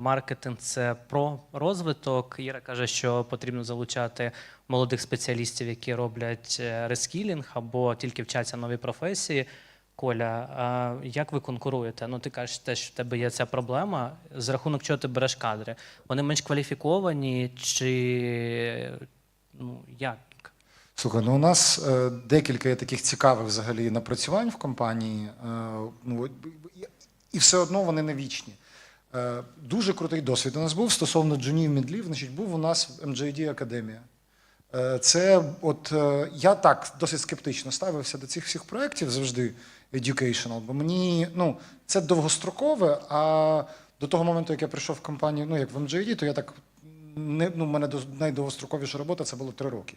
Маркетинг це про розвиток. Іра каже, що потрібно залучати молодих спеціалістів, які роблять е, рескілінг або тільки вчаться нові професії. Коля, а як ви конкуруєте? Ну, ти кажеш, те, що в тебе є ця проблема. з рахунок чого ти береш кадри? Вони менш кваліфіковані, чи ну як? Слухай, ну у нас е, декілька є таких цікавих взагалі напрацювань в компанії, е, ну, і- все одно вони не вічні. Е, дуже крутий досвід у нас був стосовно джунів мідлів. Значить, був у нас MJD Академія. Е, Це от е, я так досить скептично ставився до цих всіх проєктів завжди educational, бо мені ну, це довгострокове, а до того моменту, як я прийшов в компанію, ну як в MJD, то я так не ну, в мене до- найдовгостроковіша робота це було три роки.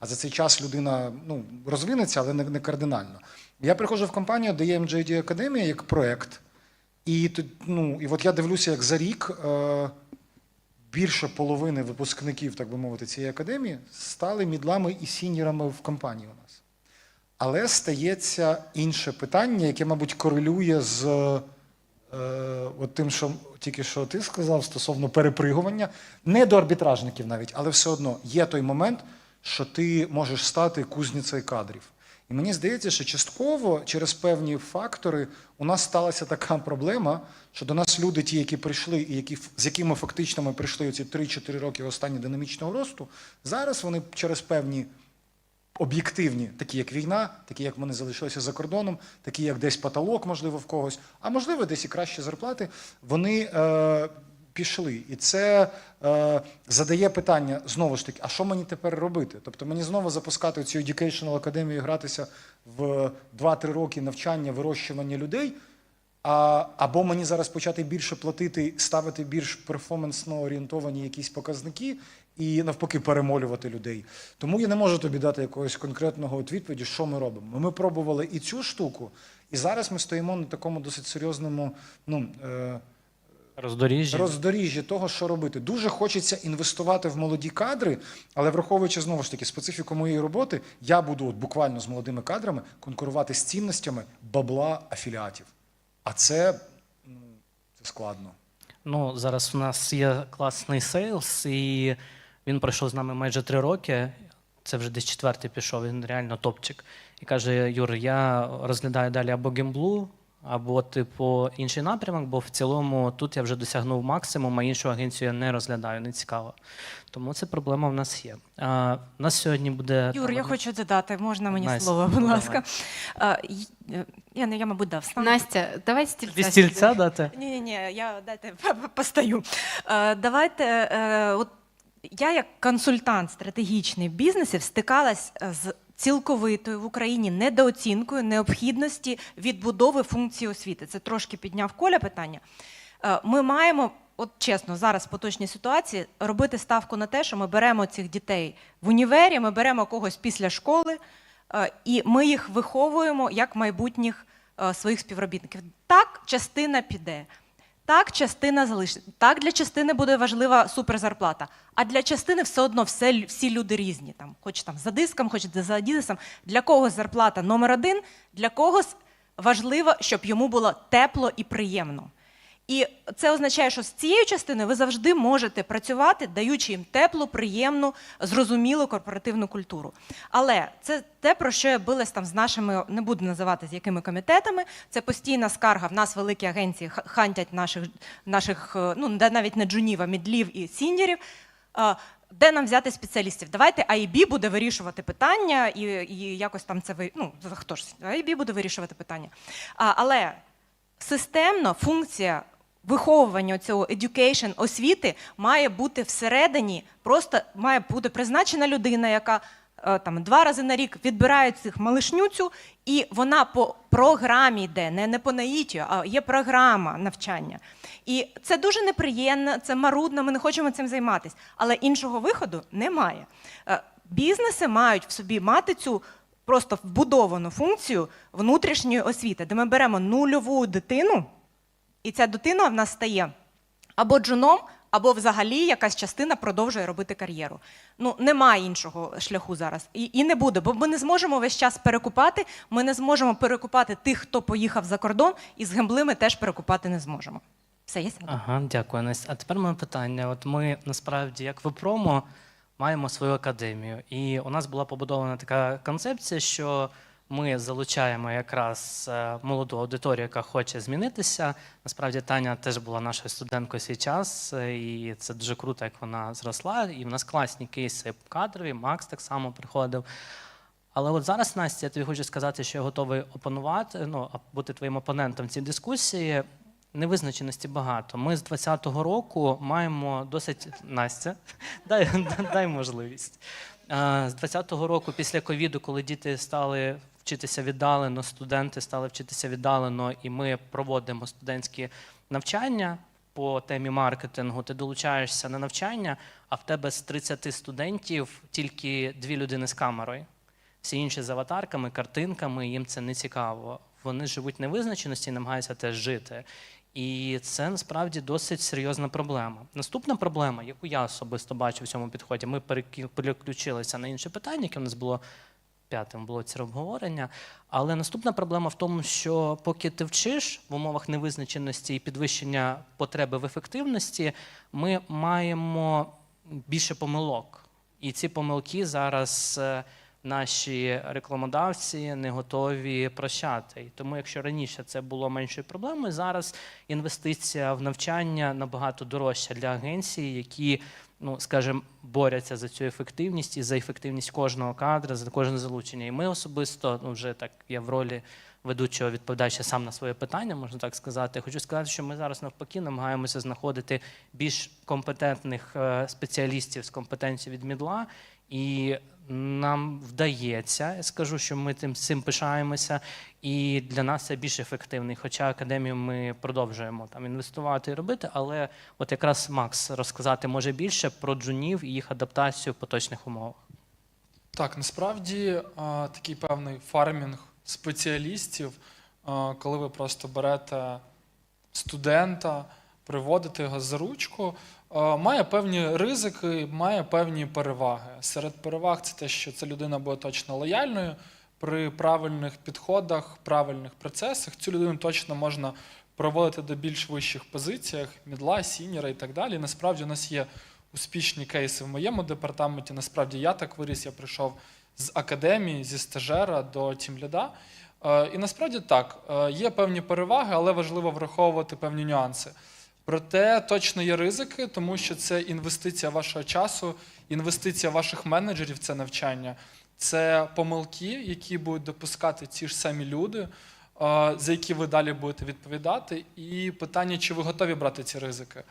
А за цей час людина ну, розвинеться, але не, не кардинально. Я приходжу в компанію, де є MJD Академія як проєкт. І, ну, і от я дивлюся, як за рік е, більше половини випускників, так би мовити, цієї академії стали мідлами і сіньорами в компанії у нас. Але стається інше питання, яке, мабуть, корелює з е, от тим, що тільки що ти сказав стосовно перепригування. Не до арбітражників навіть, але все одно є той момент, що ти можеш стати кузницею кадрів. І мені здається, що частково через певні фактори у нас сталася така проблема, що до нас люди, ті, які прийшли, і які, з якими фактично ми прийшли ці 3-4 роки останні динамічного росту, зараз вони через певні об'єктивні, такі як війна, такі як вони залишилися за кордоном, такі як десь потолок, можливо, в когось, а можливо, десь і кращі зарплати, вони е, пішли. І це е, задає питання знову ж таки: а що мені тепер робити? Тобто мені знову запускати цю educational академію, і гратися в 2-3 роки навчання, вирощування людей. А, або мені зараз почати більше платити, ставити більш перформансно орієнтовані якісь показники і навпаки перемолювати людей. Тому я не можу тобі дати якогось конкретного от відповіді, що ми робимо. Ми пробували і цю штуку, і зараз ми стоїмо на такому досить серйозному ну, е, Роздоріжжя? роздоріжжі того, що робити. Дуже хочеться інвестувати в молоді кадри, але враховуючи знову ж таки специфіку моєї роботи, я буду от буквально з молодими кадрами конкурувати з цінностями бабла афіліатів. А це, ну, це складно. Ну, зараз у нас є класний сейлс, і він пройшов з нами майже три роки. Це вже десь четвертий пішов, він реально топчик. І каже: Юр, я розглядаю далі або гемблу, або, типу, інший напрямок, бо в цілому тут я вже досягнув максимум, а іншу агенцію я не розглядаю, не цікаво. Тому це проблема в нас є. А, у нас сьогодні буде. Юр, я хочу додати, можна мені Настя, слово, будь ласка. А, е, я, не- я, мабуть, да, встану. Настя, давай стільця. Від стільця дати? Ні, ні, ні, я дайте постаю. Е, давайте, е, от я як консультант стратегічний в бізнесі стикалась з цілковитою в Україні недооцінкою необхідності відбудови функції освіти. Це трошки підняв Коля питання. Е, Ми маємо, от чесно, зараз в поточній ситуації робити ставку на те, що ми беремо цих дітей в універі, ми беремо когось після школи, е, і ми їх виховуємо як майбутніх е, своїх співробітників. Так, частина піде. Так, частина залишиться. Так, для частини буде важлива суперзарплата. А для частини все одно все, всі люди різні. Там, хоч там за диском, хоч за Адідасом. Для когось зарплата номер один, для когось важливо, щоб йому було тепло і приємно. І це означає, що з цією частиною ви завжди можете працювати, даючи їм теплу, приємну, зрозумілу корпоративну культуру. Але це те, про що я билась там з нашими, не буду називати з якими комітетами. Це постійна скарга. В нас великі агенції хантять наших, наших е, ну навіть не джунів, а мідлів і сіньорів. Де нам взяти спеціалістів? Давайте IB буде вирішувати питання, і, і якось там це ви. Ну хто ж IB буде вирішувати питання. А, але системно функція виховування цього education, освіти має бути всередині, просто має бути призначена людина, яка е, там два рази на рік відбирає цих малишнюцю, і вона по програмі йде, не, не по наїтію, а є програма навчання. І це дуже неприємно, це марудно, ми не хочемо цим займатися. Але іншого виходу немає. Е, Бізнеси мають в собі мати цю просто вбудовану функцію внутрішньої освіти, де ми беремо нульову дитину, і ця дитина в нас стає або джуном, або взагалі якась частина продовжує робити кар'єру. Ну немає іншого шляху зараз. І, і не буде, бо ми не зможемо весь час перекупати. Ми не зможемо перекупати тих, хто поїхав за кордон, і з гембли ми теж перекупати не зможемо. Все, сяду. Ага, дякую, Настя. А тепер моє питання. От ми насправді, як в промо, маємо свою академію. І у нас була побудована така концепція, що ми залучаємо якраз е, молоду аудиторію, яка хоче змінитися. Насправді Таня теж була нашою студенткою свій час, е, і це дуже круто, як вона зросла. І в нас класні кейси кадрові. Макс так само приходив. Але от зараз, Настя, я тобі хочу сказати, що я готовий опанувати, ну, бути твоїм опонентом в цій дискусії. Невизначеності багато. Ми з 20-го року маємо досить Настя, дай, дай можливість. З 20-го року, після ковіду, коли діти стали вчитися віддалено, студенти стали вчитися віддалено, і ми проводимо студентські навчання по темі маркетингу. Ти долучаєшся на навчання, а в тебе з 30 студентів тільки дві людини з камерою. Всі інші з аватарками, картинками, їм це не цікаво. Вони живуть невизначеності і намагаються теж жити. І це насправді досить серйозна проблема. Наступна проблема, яку я особисто бачу в цьому підході, ми переключилися на інше питання, яке у нас було п'ятим блоці обговорення. Але наступна проблема в тому, що поки ти вчиш в умовах невизначеності і підвищення потреби в ефективності, ми маємо більше помилок. І ці помилки зараз е, наші рекламодавці не готові прощати. І тому, якщо раніше це було меншою проблемою, зараз інвестиція в навчання набагато дорожча для агенцій, які, ну скажімо, борються за цю ефективність і за ефективність кожного кадра, за кожне залучення. І ми особисто, ну вже так я в ролі ведучого відповідаючи сам на своє питання, можна так сказати. Хочу сказати, що ми зараз навпаки намагаємося знаходити більш компетентних е, спеціалістів з компетенцією від мідла, і нам вдається. Я скажу, що ми тим цим пишаємося, і для нас це більш ефективний. Хоча академію ми продовжуємо там інвестувати і робити. Але от якраз Макс розказати може більше про джунів і їх адаптацію в поточних умовах. Так, насправді такий певний фармінг спеціалістів, коли ви просто берете студента, приводите його за ручку, має певні ризики, має певні переваги. Серед переваг це те, що ця людина буде точно лояльною при правильних підходах, правильних процесах. Цю людину точно можна проводити до більш вищих позиціях, мідла, сіньора і так далі. Насправді у нас є успішні кейси в моєму департаменті. Насправді я так виріс, я прийшов з академії, зі стажера до тімляда. Е, І насправді так, е, є певні переваги, але важливо враховувати певні нюанси. Проте точно є ризики, тому що це інвестиція вашого часу, інвестиція ваших менеджерів, це навчання, це помилки, які будуть допускати ці ж самі люди, за які ви далі будете відповідати. І питання, чи ви готові брати ці ризики.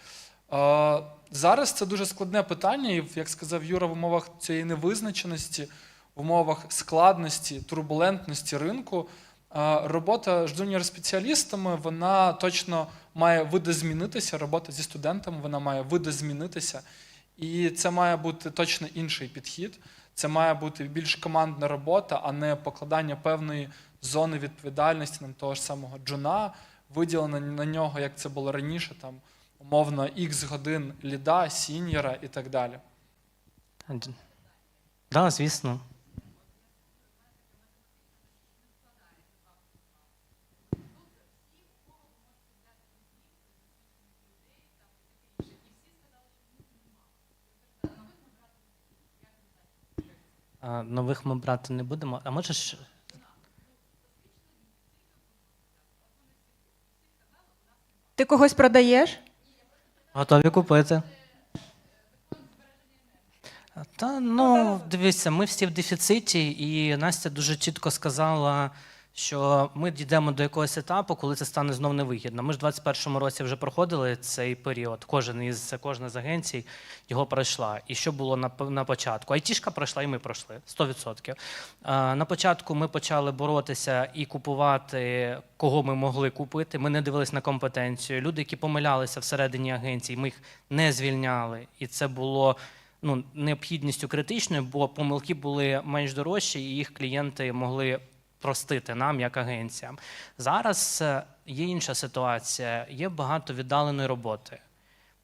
Зараз це дуже складне питання, і як сказав Юра, в умовах цієї невизначеності, в умовах складності, турбулентності ринку, робота з джуніор-спеціалістами вона точно має видозмінитися. Робота зі студентами вона має видозмінитися. І це має бути точно інший підхід. Це має бути більш командна робота, а не покладання певної зони відповідальності на того ж самого джуна, виділення на нього, як це було раніше, там умовно х годин ліда, сіньора і так далі. Так, да, звісно. А, Нових ми брати не будемо. А можеш. Ти когось продаєш? Готові купити. Та ну дивіться, ми всі в дефіциті, і Настя дуже чітко сказала, що ми дійдемо до якогось етапу, коли це стане знов невигідно. Ми ж в 21-му році вже проходили цей період. Кожен із кожна з агенцій його пройшла. І що було на, на початку? Айтішка пройшла, і ми пройшли 100%. А, на початку ми почали боротися і купувати, кого ми могли купити. Ми не дивились на компетенцію. Люди, які помилялися всередині агенції, ми їх не звільняли. І це було ну, необхідністю критичною, бо помилки були менш дорожчі, і їх клієнти могли простити нам як агенціям. Зараз е, є інша ситуація, є багато віддаленої роботи.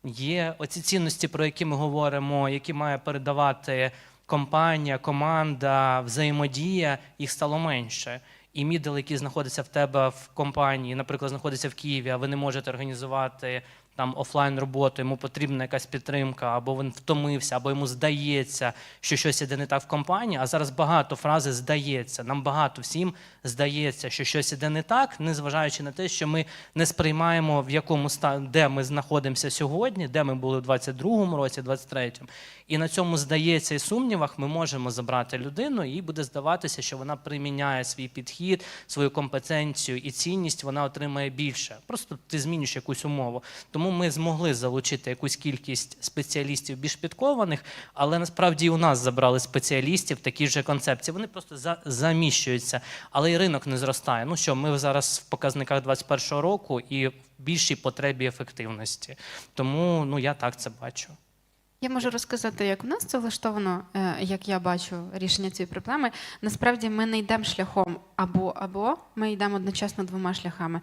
Є оці цінності, про які ми говоримо, які має передавати компанія, команда, взаємодія, їх стало менше. І мідл, який знаходиться в тебе в компанії, наприклад, знаходиться в Києві, а ви не можете організувати там офлайн роботу, йому потрібна якась підтримка, або він втомився, або йому здається, що щось іде не так в компанії. А зараз багато фрази здається. Нам багато всім здається, що щось іде не так, незважаючи на те, що ми не сприймаємо в якому стані, де ми знаходимося сьогодні, де ми були в 22-му році, 23-му. І на цьому здається і сумнівах ми можемо забрати людину, і буде здаватися, що вона приміняє свій підхід, свою компетенцію і цінність вона отримає більше. Просто ти змінюєш якусь умову. Тому ми змогли залучити якусь кількість спеціалістів більш підкованих, але насправді і у нас забрали спеціалістів такі ж концепції. Вони просто за, заміщуються, але і ринок не зростає. Ну що, ми зараз в показниках 21-го року і в більшій потребі ефективності. Тому ну я так це бачу. Я можу розказати, як у нас це влаштовано, е, як я бачу рішення цієї проблеми. Насправді ми не йдемо шляхом або або ми йдемо одночасно двома шляхами.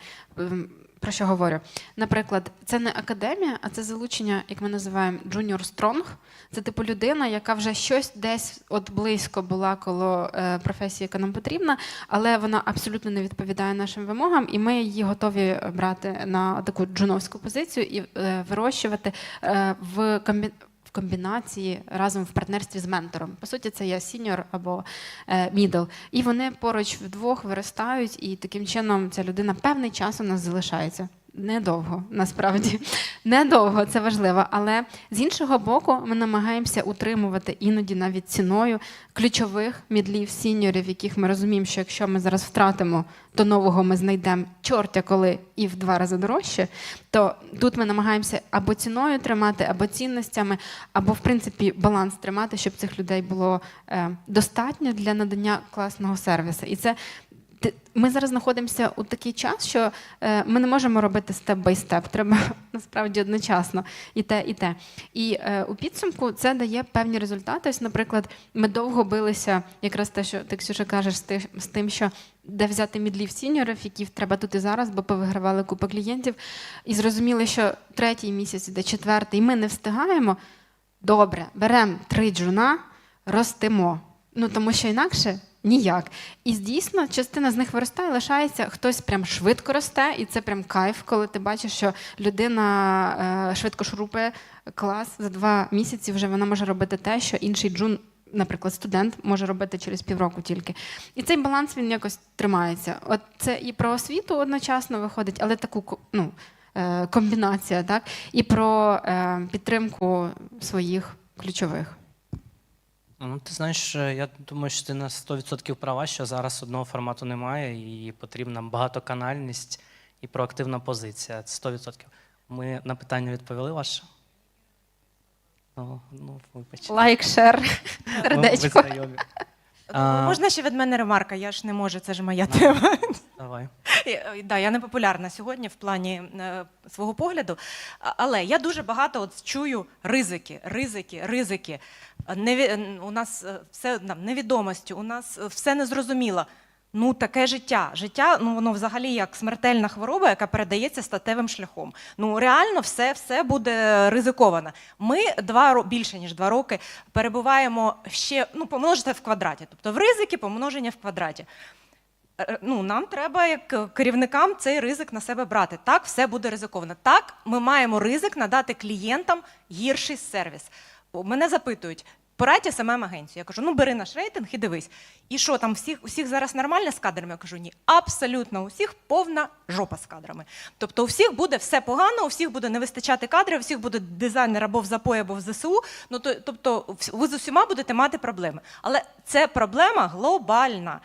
Про що говорю? Наприклад, це не академія, а це залучення, як ми називаємо junior strong. Це типу людина, яка вже щось десь от близько була коло е, професії, яка нам потрібна, але вона абсолютно не відповідає нашим вимогам, і ми її готові брати на таку джуновську позицію і е, вирощувати е, в комбі... комбінації разом в партнерстві з ментором. По суті, це я сіньор або е, мідл. І вони поруч вдвох виростають, і таким чином ця людина певний час у нас залишається. Недовго, насправді недовго, це важливо. Але з іншого боку, ми намагаємося утримувати іноді навіть ціною ключових мідлів, сіньорів, яких ми розуміємо, що якщо ми зараз втратимо, то нового ми знайдемо чортя коли і в два рази дорожче. То тут ми намагаємося або ціною тримати, або цінностями, або в принципі баланс тримати, щоб цих людей було е, достатньо для надання класного сервісу. І це ми зараз знаходимося у такий час, що е, ми не можемо робити степ бай степ. Треба насправді одночасно і те, і те. І е, у підсумку це дає певні результати. Ось, наприклад, ми довго билися, якраз те, що ти Ксюша кажеш, з тим, що де взяти мідлів сіньорів, які треба тут і зараз, бо повигравали купу клієнтів, і зрозуміли, що третій місяць іде четвертий, ми не встигаємо. Добре, беремо три джуна, ростимо. Ну тому що інакше ніяк. І дійсно, частина з них виростає, лишається, хтось прям швидко росте, і це прям кайф, коли ти бачиш, що людина е, швидко шурупає клас за два місяці. Вже вона може робити те, що інший джун. Наприклад, студент може робити через півроку тільки. І цей баланс він якось тримається. От це і про освіту одночасно виходить, але таку ну, е, комбінація, так? І про е, підтримку своїх ключових. Ну, ти знаєш, е, я думаю, що ти на 100% права, що зараз одного формату немає, і потрібна багатоканальність і проактивна позиція. Це 100%. Ми на питання відповіли ваше? Ну, ну вибач. Лайк, шер, сердечко. ви знайомі. А, Можна ще від мене ремарка? Я ж не можу, це ж моя тема. Давай. Е, Да, я не популярна сьогодні в плані е, свого погляду, але я дуже багато от чую ризики, ризики, ризики. Е, Неві... н- У нас е, все там, невідомості, у нас все незрозуміло. Ну, таке життя. Життя, ну воно взагалі як смертельна хвороба, яка передається статевим шляхом. Ну реально все, все буде ризиковано. Ми два більше ніж два роки перебуваємо ще ну помножити в квадраті, тобто в ризики помноження в квадраті. Е, ну, нам треба, як керівникам, цей ризик на себе брати. Так, все буде ризиковано. Так, ми маємо ризик надати клієнтам гірший сервіс. Мене запитують. Порадь смм агенцію. Я кажу, ну бери наш рейтинг і дивись. І що там всіх усіх зараз нормально з кадрами? Я кажу, ні, абсолютно у всіх повна жопа з кадрами. Тобто у всіх буде все погано, у всіх буде не вистачати кадрів, у всіх буде дизайнер або в запої, або в ЗСУ. Ну то, тобто, ви з усіма будете мати проблеми. Але це проблема глобальна.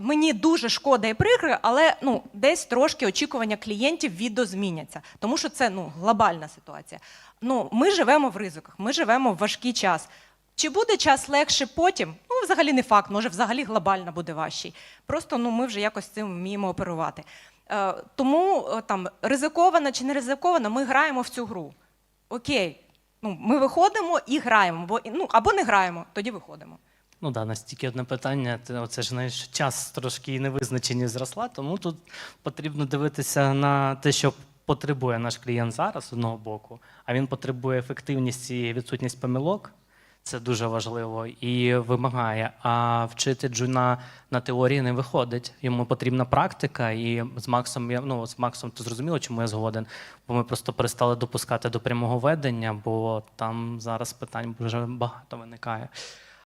Мені дуже шкода і прикро, але ну десь трошки очікування клієнтів відозміняться, тому що це ну глобальна ситуація. Ну ми живемо в ризиках, ми живемо в важкий час. Чи буде час легше потім? Ну, взагалі не факт, може, взагалі глобально буде важчий. Просто ну ми вже якось цим вміємо оперувати. Е, тому е, там ризиковано чи не ризиковано, ми граємо в цю гру. Окей, ну ми виходимо і граємо, бо ну або не граємо, тоді виходимо. Ну да, настільки одне питання. Оце ж знаєш, час трошки і невизначеність зросла, тому тут потрібно дивитися на те, що потребує наш клієнт зараз з одного боку, а він потребує ефективність і відсутність помилок. Це дуже важливо і вимагає. А вчити джуна на теорії не виходить. Йому потрібна практика. І з Максом я ну з Максом то зрозуміло, чому я згоден. Бо ми просто перестали допускати до прямого ведення, бо там зараз питань дуже багато виникає.